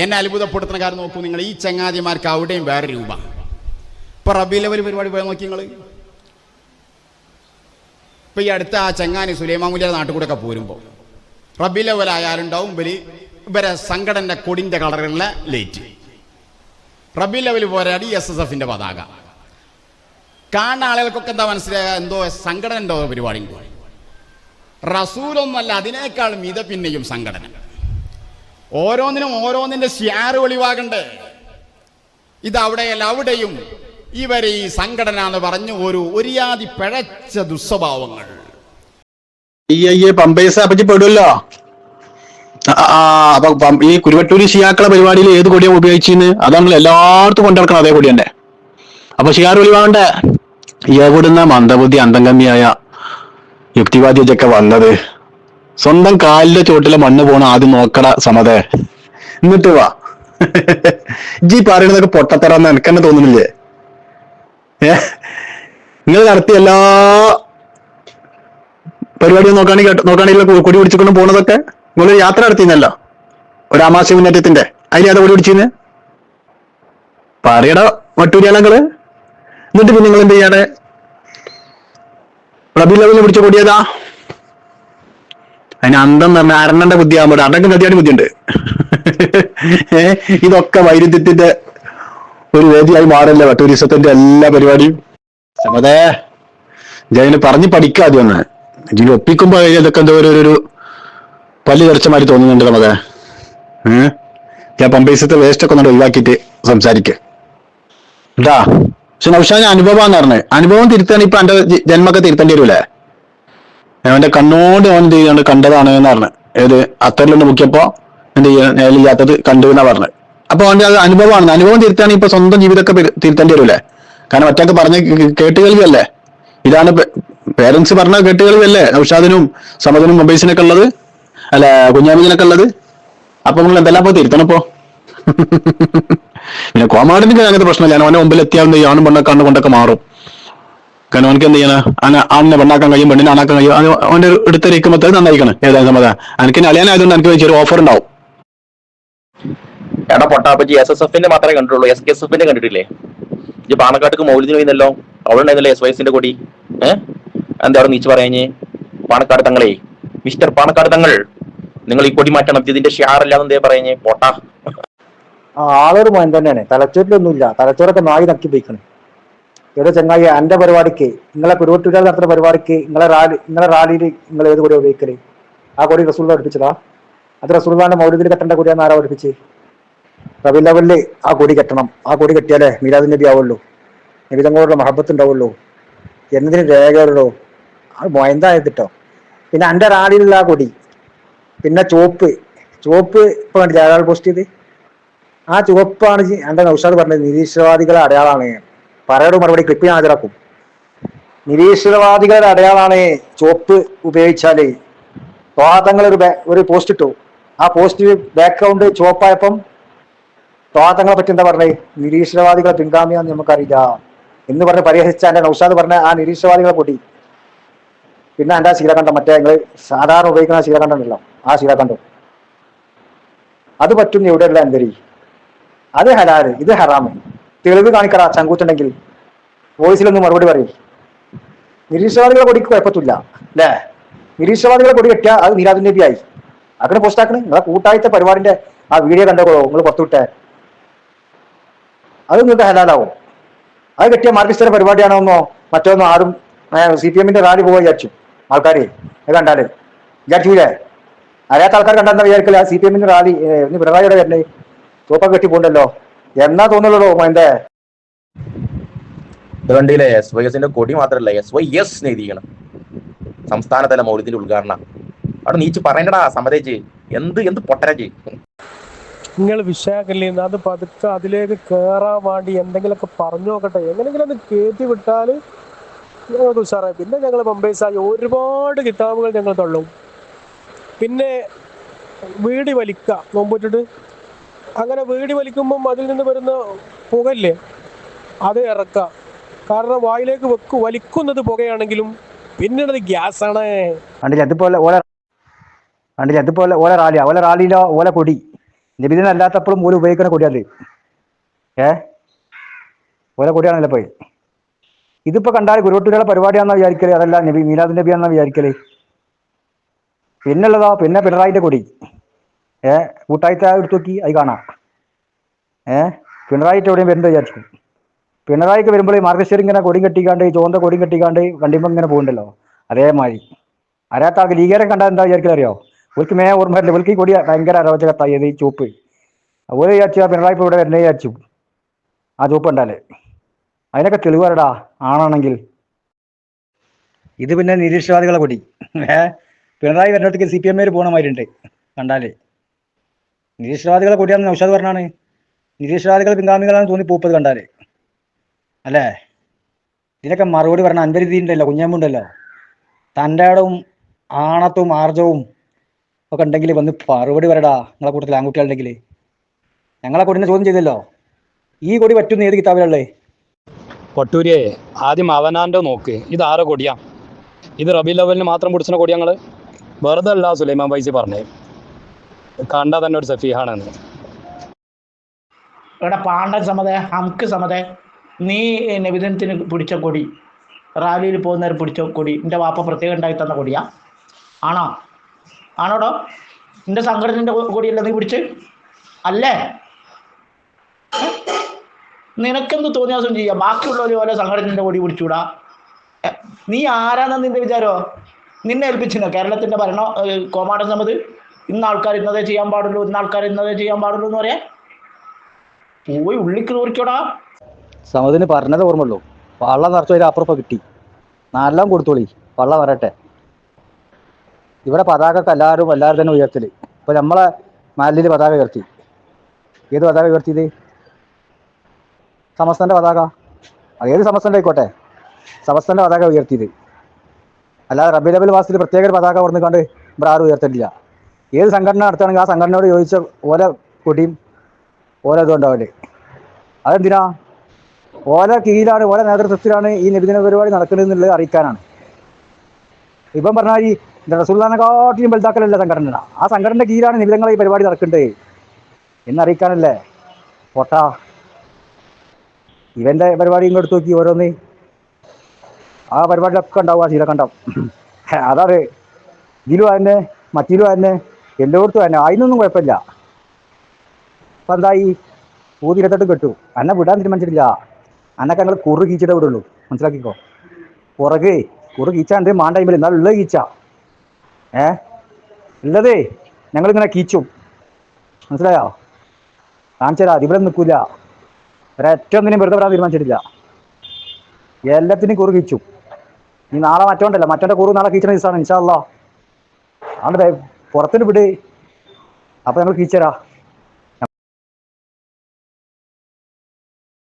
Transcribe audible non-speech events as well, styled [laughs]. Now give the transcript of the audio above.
എന്നെ അത്ഭുതപ്പെടുത്തുന്ന കാര്യം നോക്കൂ. നിങ്ങൾ ഈ ചങ്ങാതിമാർക്ക് അവിടെയും വേറെ രൂപ. ഇപ്പൊ റബി ലെവൽ പരിപാടി പോയാൽ നോക്കി നിങ്ങൾ ഇപ്പൊ ഈ അടുത്ത ആ ചങ്ങാനി സുലൈമാമുലിയുടെ നാട്ടിൽ ഒക്കെ പോരുമ്പോൾ റബി ലെവൽ ആയാലുണ്ടാവും ഇവർ ഇവരെ സംഘടന്റെ കൊടിന്റെ കളറിലുള്ള ലൈറ്റ്. റബി ലെവൽ പോരാടി എസ് എസ് എഫിന്റെ പതാക. കാണുന്ന ആളുകൾക്കൊക്കെ എന്താ മനസ്സിലായ? എന്തോ സംഘടന എന്തോ പരിപാടി? റസൂലൊന്നുമല്ല അതിനേക്കാൾ മിത പിന്നെയും സംഘടന. ഓരോന്നിനും ഓരോന്നിന്റെ ഷിയാറ് ഇത് അവിടെയല്ല അവിടെയും ഇവരെ ഈ സംഘടന എന്ന് പറഞ്ഞു ഒരു ഒരിയാതി പിഴച്ച ദുസ്വഭാവങ്ങൾ. പെടുമല്ലോ ഈ കുരുവട്ടൂര് ഷിയാക്കളെ പരിപാടിയിൽ ഏത് കൊടിയാണ് ഉപയോഗിച്ചിന്ന്? അത് നമ്മൾ എല്ലായിടത്തും കൊണ്ടിറക്കണം അതേ കൊടി തന്നെ. അപ്പൊ ഷിയാർ വെളിവാണ്ടേ എവിടുന്ന മന്ദബുദ്ധി അന്തംഗമിയായ യുക്തിവാദിയൊക്കെ വന്നത് സ്വന്തം കാലിലെ ചോട്ടിലെ മണ്ണ് പോണ ആദ്യം നോക്കട സമതേ. എന്നിട്ട് വാ. ജി പറയണതൊക്കെ പൊട്ടത്തരാന്ന് എനിക്ക് തന്നെ തോന്നുന്നില്ലേ നിങ്ങൾ നടത്തിയ എല്ലാ പരിപാടിയും നോക്കുകയാണെങ്കിൽ നോക്കുകയാണെങ്കിൽ കൊടി പിടിച്ചുകൊണ്ട് പോണതൊക്കെ നിങ്ങൾ യാത്ര നടത്തിന്നല്ലോ ഒരു ആമാശ മുന്നേറ്റത്തിന്റെ. അതിന് അത് കൊടി പിടിച്ചിന്ന്? പറയട വട്ടൂരിയാളങ്ങൾ എന്നിട്ട് പിന്നെ നിങ്ങൾ എന്ത് ചെയ്യാണ് റബി ലെവലിൽ പിടിച്ച കൊടിയതാ അതിന് അന്തം എന്ന് പറഞ്ഞാൽ അരണന്റെ ബുദ്ധിയാകുമ്പോൾ അടക്കം കത്തിയാടി ബുദ്ധിയുണ്ട്. ഇതൊക്കെ വൈരുദ്ധ്യത്തിന്റെ ഒരു വേദിയായി മാറില്ല ടൂറിസത്തിന്റെ എല്ലാ പരിപാടിയും? സമതേ ജയന് പറഞ്ഞു പഠിക്കാതെ ഒന്ന്. ജീവി ഒപ്പിക്കുമ്പോ ഇതൊക്കെ എന്തോ ഒരു ഒരു പല്ല് തെറിച്ച മാതിരി തോന്നുന്നുണ്ട് നമുക്ക് ഏഹ് ഞാൻ പമ്പേസത്തെ വേസ്റ്റ് ഒക്കെ ഒന്ന് ഒഴിവാക്കിയിട്ട് സംസാരിക്ക്. ഇതാ പക്ഷെ നൗഷാദ് അനുഭവം എന്ന് പറഞ്ഞത് അനുഭവം തിരുത്താൻ ഇപ്പൊ എന്റെ ജന്മൊക്കെ തിരുത്തേണ്ടി വരൂലേ? അവന്റെ കണ്ണോട് അവൻ എന്ത് ചെയ്യുന്നുണ്ട് കണ്ടതാണ് എന്ന് പറഞ്ഞു ഏത്? അത്തറിലൊന്ന് മുക്കിയപ്പോ എന്ത് ചെയ്യാ? ഇല്ലാത്തത് കണ്ടു എന്നാ പറഞ്ഞത് അപ്പൊ അവന്റെ അത് അനുഭവമാണ്. അനുഭവം തിരുത്താണ് ഇപ്പൊ സ്വന്തം ജീവിതമൊക്കെ തിരുത്തേണ്ടി വരൂലേ കാരണം ഒറ്റയ്ക്ക് പറഞ്ഞ കേട്ടുകേൾവിയല്ലേ? ഇതാണ് പേരൻസ് പറഞ്ഞ കേട്ട് കേൾവിയല്ലേ നൗഷാദിനും സമദിനും മൊബൈസിനൊക്കെ ഉള്ളത്? അല്ല കുഞ്ഞാമിദിനൊക്കെ ഉള്ളത്? അപ്പൊ നിങ്ങൾ എന്തെല്ലാം പോയി തിരുത്തണം ഇപ്പോ? [laughs] പിന്നെ കോമാടിന് അങ്ങനത്തെ പ്രശ്നമില്ല. അവന്റെ മുമ്പിൽ എത്തിയാൽ ആണും പെണ്ണൊക്കെ കണ്ണുകൊണ്ടൊക്കെ മാറും. കാരണം അവനക്ക് എന്ത് ചെയ്യണം? ആണിനെ പെണ്ണാക്കാൻ കഴിയും പെണ്ണിനെ ആണാക്കാൻ കഴിയും. അവന്റെ എടുത്ത രീക്കുമ്പോ നന്നായിരിക്കണം. ഏതായാലും സമ്മത എനിക്ക് അളിയാനായതുകൊണ്ട് എനിക്ക് ചെറിയ ഓഫർ ഉണ്ടാവും. എടാ പൊട്ടാപ്പറ്റി എസ് എസ് എഫിന്റെ മാത്രമേ കണ്ടിട്ടുള്ളൂ. എസ് കെ എസ് എഫിന്റെ കണ്ടിട്ടില്ലേ? ഇത് പാണക്കാട്ടേക്ക് മൗലിദിന് പോയിന്നല്ലോ അവളുണ്ടായിരുന്നല്ലേ എസ് വൈസിന്റെ കൊടി? ഏഹ് എന്താ അവിടെ നീച്ച് പറയാഞ്ഞ് പാണക്കാട് തങ്ങളെ മിസ്റ്റർ പാണക്കാട് തങ്ങൾ നിങ്ങൾ ഈ കൊടി മാറ്റണം. ഇതിന്റെ ഷെയർ എന്തേ പറയുന്നേ? പൊട്ടാ. ആളൊരു മോൻ തന്നെയാണ്. തലച്ചോറിലൊന്നുമില്ല. തലച്ചോറൊക്കെ നായി നക്കി പോയിക്കണ്. ഇവിടെ ചങ്ങായി എന്റെ പരിപാടിക്ക് നിങ്ങളെ കുരുവട്ടൂരാൾ നടത്തുന്ന പരിപാടിക്ക് നിങ്ങളെ റാലി നിങ്ങളെ റാലിയിൽ നിങ്ങൾ ഏത് കൊടി ഉപയോഗിക്കൽ? ആ കൊടി റസൂള്ള പഠിപ്പിച്ചതാ അത് റസൂള്ളാന്റെ മൗലിദിൽ കെട്ടേണ്ട കൊടിയാന്ന് ആരാ പഠിപ്പിച്ച്? റബി ലെവലിൽ ആ കൊടി കെട്ടണം. ആ കൊടി കെട്ടിയാലേ മീരാദ് നബി ആവുള്ളൂ. നബി തങ്ങളോടുള്ള മഹബത്ത് ഉണ്ടാവുള്ളൂ. എന്നതിന് രേഖയുള്ളൂ അത് മൊയന്തായത് പിന്നെ എന്റെ റാലിയിലുള്ള ആ കൊടി പിന്നെ ചോപ്പ് ചോപ്പ് ഇപ്പൊ കണ്ടില്ല അയാൾ പോസ്റ്റ് ചെയ്ത്? ആ ചുവപ്പാണ് എന്റെ നൗഷാദ് പറഞ്ഞത് നിരീശ്വരവാദികളെ അടയാളാണ് പറയുടെ മറുപടി ക്ലിപ്പ് ഞാൻ ഹാജരാക്കും. നിരീശ്വരവാദികളുടെ അടയാളാണ് ചോപ്പ് ഉപയോഗിച്ചാൽ തോഹാതങ്ങൾ ഒരു ഒരു പോസ്റ്റ് ഇട്ടു. ആ പോസ്റ്റ് ബാക്ക്ഗ്രൗണ്ട് ചോപ്പായപ്പം തോഹാതങ്ങളെ പറ്റി എന്താ പറഞ്ഞത് നിരീശ്വരവാദികളെ പിൻഗാമിയാന്ന് നമുക്കറിയില്ല. എന്ന് പറഞ്ഞ് പരിഹസിച്ച എന്റെ നൗഷാദ് പറഞ്ഞ ആ നിരീശ്വരവാദികളെ പൊട്ടി പിന്നെ എന്റെ ശീലകണ്ഠം മറ്റേ നിങ്ങൾ സാധാരണ ഉപയോഗിക്കുന്ന ശീലകണ്ഠം ഉണ്ടല്ലോ ആ ശീലകണ്ഠം അത് പറ്റും എവിടെയുള്ള എന്തരി അത് ഹലാൽ ഇത് ഹറാമ്. തെളിവ് കാണിക്കടാ ചങ്കൂത്തുണ്ടെങ്കിൽ വോയിസിലൊന്ന് മറുപടി പറയും. നിരീശ്വരവാദികളെ കൊടിക്ക് കുഴപ്പത്തില്ല. അല്ലേ നിരീശ്വരവാദികളെ കൊടി കെട്ടിയാൽ അത് നീരാജ് നബി ആയി അങ്ങനെ പോസ്റ്റാക്കണ് നിങ്ങളെ കൂട്ടായത്തെ പരിപാടിന്റെ ആ വീഡിയോ കണ്ടോളൂ നിങ്ങൾ പുറത്തുവിട്ടെ അത് നിങ്ങൾക്ക് ഹലാലാവും. അത് കെട്ടിയ മാർക്കിസ്റ്റർ പരിപാടിയാണോന്നോ മറ്റോന്നോ ആരും സി പി എമ്മിന്റെ റാലി പോവാ വിചാരിച്ചു. ആൾക്കാർ അത് കണ്ടാൽ. വിചാരിച്ചില്ലേ അറിയാത്ത ആൾക്കാർ കണ്ടെന്ന് വിചാരിക്കില്ല സി പി എമ്മിന്റെ റാലി ഇന്ന് പിണറായിയുടെ വരണേ. തോപ്പൊക്കെ കെട്ടി പോണ്ടല്ലോ. എന്നാ തോന്നുള്ളൂ എന്റെ ഇത് കണ്ടില്ലേ എസ് വൈ എസിന്റെ കൊടി മാത്രല്ല? എസ് വൈ എസ് എഴുതിക്കണം സംസ്ഥാനതല മൗര്യത്തിന്റെ ഉദ്ഘാടനം. അവിടെ നീച്ച് പറയണ്ടടാ സമ്മതേച്ച് എന്ത് എന്ത് പൊട്ടരച്ച് നിങ്ങൾ വിഷയാക്കല്ലേ അത് പതുക്കെ അതിലേക്ക് കയറാൻ വേണ്ടി എന്തെങ്കിലുമൊക്കെ പറഞ്ഞു നോക്കട്ടെ. എങ്ങനെങ്കിലും അത് കയറ്റി വിട്ടാൽ ഞങ്ങൾക്ക് ഉഷാറായി. പിന്നെ ഞങ്ങൾ പമ്പേഴ്സായി ഒരുപാട് കിതാബുകൾ ഞങ്ങൾ തള്ളും. പിന്നെ വീടി വലിക്ക നോമ്പിട്ടിട്ട് അങ്ങനെ വീടി വലിക്കുമ്പം അതിൽ നിന്ന് വരുന്ന പുകയില്ലേ അത് ഇറക്കുക. കാരണം വായിലേക്ക് വെക്കു വലിക്കുന്നത് പുകയാണെങ്കിലും പിന്നീട് ഗ്യാസാണ്. കണ്ടില്ല? അതുപോലെ ഓല അതുപോലെ ഓല റാലിയാ. ഓല റാലിയിലോ ഓല കൊടി. നബിദിനം അല്ലാത്തപ്പോഴും ഓല ഉപയോഗിക്കുന്ന കൊടിയത് ഏ? ഓല കൊടിയാണല്ലോ പോയി ഇതിപ്പോ കണ്ടാൽ ഗുരുവട്ടൂരിയുടെ പരിപാടിയാണെന്നാ വിചാരിക്കൽ? അതല്ല നബി മീലാദ് നബി ആണെന്നാ വിചാരിക്കൽ? പിന്നുള്ളതോ പിന്നെ പിണറായിന്റെ കൊടി. ഏ? കൂട്ടായിട്ട് എടുത്തു നോക്കി അത് കാണാം. ഏ? പിണറായിട്ട് എവിടെയും വരുന്നത് വിചാരിച്ചു പിണറായിക്ക് വരുമ്പോൾ മാർഗശ്ശേരി ഇങ്ങനെ കൊടി കെട്ടിക്കാണ്ട് ചോന്ത കൊടി കെട്ടിക്കാണ്ട് വണ്ടിമ്പോ ഇങ്ങനെ പോകുന്നുണ്ടല്ലോ അതേമാതിരി. അറിയാത്ത ആൾക്ക് ലീഗരെ കണ്ടാൽ എന്താ വിചാരിക്കൽ അറിയോ? ഇവർക്ക് മേ ഓർമ്മ വരില്ല. ഒരിക്കൽ കൊടി ഭയങ്കര അരോചകത്തായത് ഈ ചൂപ്പ് അതുപോലെ വിചാരിച്ചു ആ പിണറായി ഇപ്പോൾ ഇവിടെ വരുന്നത് വിചാരിച്ചു. ആ ചൂപ്പ് ഉണ്ടാലേ അതിനൊക്കെ തെളിവാരടാ ആണാണെങ്കിൽ. ഇത് പിന്നെ നിരീക്ഷവാദികളെ കൊടി. ഏ? പിണറായി വരുന്നിടത്തേക്ക് സി പി എം പോണ പോകണമായിട്ടുണ്ട് കണ്ടാൽ. നിരീക്ഷവാദികളെ കൂട്ടിയാന്ന് നൗഷാദ് പറഞ്ഞാണ്. നിരീശ്വരവാദികൾ പിൻഗാമികളാണെന്ന് തോന്നി പൂപ്പത് കണ്ടാൽ. അല്ലേ? ഇതിനൊക്കെ മറുപടി പറഞ്ഞ അൻപരുതി ഉണ്ടല്ലോ കുഞ്ഞാമ്പുണ്ടല്ലോ? തന്റെ ഇടവും ആണത്തും ആർജവും ഒക്കെ ഉണ്ടെങ്കിൽ വന്ന് മറുപടി പറയടാ നിങ്ങളെ കൂട്ടത്തിൽ ആൺകുട്ടികളുണ്ടെങ്കിൽ ഞങ്ങളെ കൊടിനെ ചോദ്യം ചെയ്തല്ലോ. ഈ കൊടി പറ്റുന്ന ഏത് കിതാബിലുള്ളേ? പട്ടൂരിയെ ആദ്യം അവനാന്റെ നോക്ക്. ഇത് ആരെ കൊടിയാ? ഇത് റബി ലെവലിന് മാത്രം പിടിച്ചിന കൊടിയാ ഞങ്ങൾ വെറുതെ അല്ല സുലൈമാൻ പൈസ പറഞ്ഞേ കണ്ടാൽ തന്നെ ഒരു സഫീഹാണെന്ന് എടാ പാണ്ഡൻ സമതെ ഹംക്ക് സമതെ നീ നബിദിനത്തിന് പിടിച്ച കൊടി റാലിയിൽ പോകുന്നവർ പിടിച്ച കൊടി എന്റെ വാപ്പ പ്രത്യേകം ഉണ്ടാക്കി തന്ന കൊടിയാ? ആണോ? ആണോടോ? നിന്റെ സംഘടനന്റെ കൊടിയല്ല നീ പിടിച്ച്? അല്ലേ? നിനക്കെന്ത് തോന്നിയാസം ചെയ്യാം? ബാക്കിയുള്ളവർ പോലെ സംഘടനന്റെ കൊടി പിടിച്ചൂടാ. നീ ആരാന്ന നിന്റെ വിചാരോ? നിന്നെ ഏൽപ്പിച്ചിരുന്നോ? കേരളത്തിന്റെ ഭരണ കോമാട സമിതി ഇന്ന ആൾക്കാർ ഇന്നതേ ചെയ്യാൻ പാടുള്ളൂ ഇന്ന ആൾക്കാർ ഇന്നതേ ചെയ്യാൻ പാടുള്ളൂ എന്ന് പറയാ പോയി ഉള്ളിക്ക് നോക്കിയോടാ സമതിന് പറഞ്ഞത് ഓർമ്മയുള്ളൂ. വള്ളം നിറച്ചു ഒരു അപ്പുറപ്പം കിട്ടി. നാലെല്ലാം കൊടുത്തോളി. വള്ളം വരട്ടെ. ഇവിടെ പതാക എല്ലാവരും എല്ലാവരും തന്നെ ഉയർത്തൽ. ഇപ്പൊ നമ്മളെ മാലിന്യ പതാക ഉയർത്തി. ഏത് പതാക ഉയർത്തിയത്? സമസ്തന്റെ പതാക? ഏത് സമസ്തന്റെ ആയിക്കോട്ടെ? സമസ്തന്റെ പതാക ഉയർത്തിയത്. അല്ലാതെ റബി ലബൽ വാസിൽ പ്രത്യേക ഒരു പതാക പറഞ്ഞുകൊണ്ട് ഇവിടെ ആരും ഉയർത്തിട്ടില്ല. ഏത് സംഘടന നടത്തുകയാണെങ്കിൽ ആ സംഘടനയോട് ചോദിച്ച ഓല കൊടിയും ഓല ഇതും ഉണ്ടാവില്ലേ അതെന്തിനാ? ഓല കീഴിലാണ് ഓല നേതൃത്വത്തിലാണ് ഈ നബിദിന പരിപാടി നടക്കുന്നത് എന്നുള്ളത് അറിയിക്കാനാണ്. ഇപ്പം പറഞ്ഞാൽ ഈ റസൂല്ലാനെക്കാട്ടിയും വലുതാക്കലല്ല സംഘടന. ആ സംഘടനയുടെ കീഴിലാണ് നിബിധങ്ങളെ ഈ പരിപാടി നടക്കേണ്ടത് എന്നറിയിക്കാനല്ലേ? പൊട്ട. ഇവന്റെ പരിപാടി ഇങ്ങോട്ട് നോക്കി ഓരോന്ന്. ആ പരിപാടിയിലൊക്കെ ഉണ്ടാവും ആ ശീലക്കണ്ടം അതാണ്. ഇതിലും തന്നെ മറ്റിലും തന്നെ എല്ലായിടത്തും തന്നെ. അതിനൊന്നും കുഴപ്പമില്ല. അപ്പം എന്തായി ഊതിരത്തോട്ട് കെട്ടു. എന്നെ വിടാൻ തീരുമാനിച്ചിട്ടില്ല. അന്നൊക്കെ ഞങ്ങൾ കുറു കീച്ചിട്ടേ വിടുള്ളൂ. മനസ്സിലാക്കിക്കോ? പുറകെ കുറു കീച്ചാണ്ട് മാണ്ട ടൈമിൽ എന്നാൽ ഉള്ളത് കീച്ച ഏ? ഉള്ളതേ ഞങ്ങളിങ്ങനെ കീച്ചും. മനസ്സിലായോ? കാണിച്ചരാ ഇവിടെ നിൽക്കൂല. ഒരേറ്റവും ഒന്നിനും വെറുതെ വിടാൻ തീരുമാനിച്ചിട്ടില്ല. എല്ലാത്തിനും കുറു കീച്ചു ഈ നാളെ മറ്റോണ്ടല്ല മറ്റോന്റെ കുറു നാളെ കീച്ചണ ദിവസമാണ് ഇൻഷാല്ലോ അതുകൊണ്ട് പുറത്തിന് വിട്. അപ്പൊ ഞങ്ങൾ കീച്ചരാ